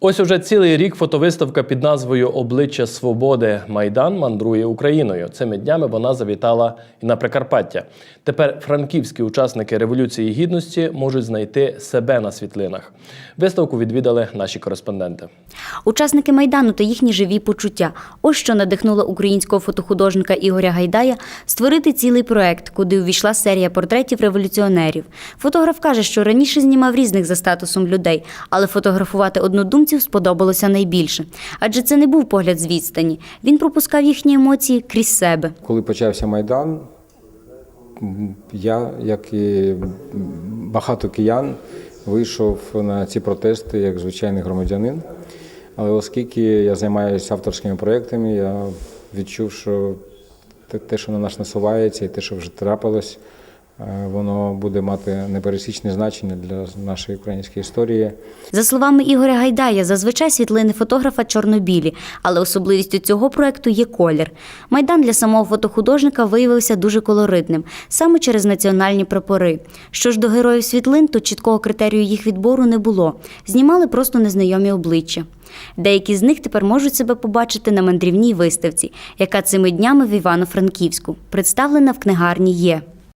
Ось уже цілий рік фотовиставка під назвою Обличчя свободи Майдан мандрує Україною. Цими днями вона завітала і на Прикарпаття. Тепер франківські учасники революції гідності можуть знайти себе на світлинах. Виставку відвідали наші кореспонденти. Учасники майдану та їхні живі почуття. Ось що надихнуло українського фотохудожника Ігоря Гайдая створити цілий проект, куди увійшла серія портретів революціонерів. Фотограф каже, що раніше знімав різних за статусом людей, але фотографувати однодумців сподобалося найбільше. Адже це не був погляд з відстані. Він пропускав їхні емоції крізь себе. Коли почався Майдан, я, як і багато киян, вийшов на ці протести як звичайний громадянин. Але оскільки я займаюся авторськими проєктами, я відчув, що те- що на нас насувається, і те, що вже трапилось, воно буде мати непересічне значення для нашої української історії. За словами Ігоря Гайдая, зазвичай світлини фотографа чорно-білі, але особливістю цього проекту є колір. Майдан для самого фотохудожника виявився дуже колоритним, саме через національні прапори. Що ж до героїв світлин, то чіткого критерію їх відбору не було. Знімали просто незнайомі обличчя. Деякі з них тепер можуть себе побачити на мандрівній виставці, яка цими днями в Івано-Франківську представлена в книгарні є.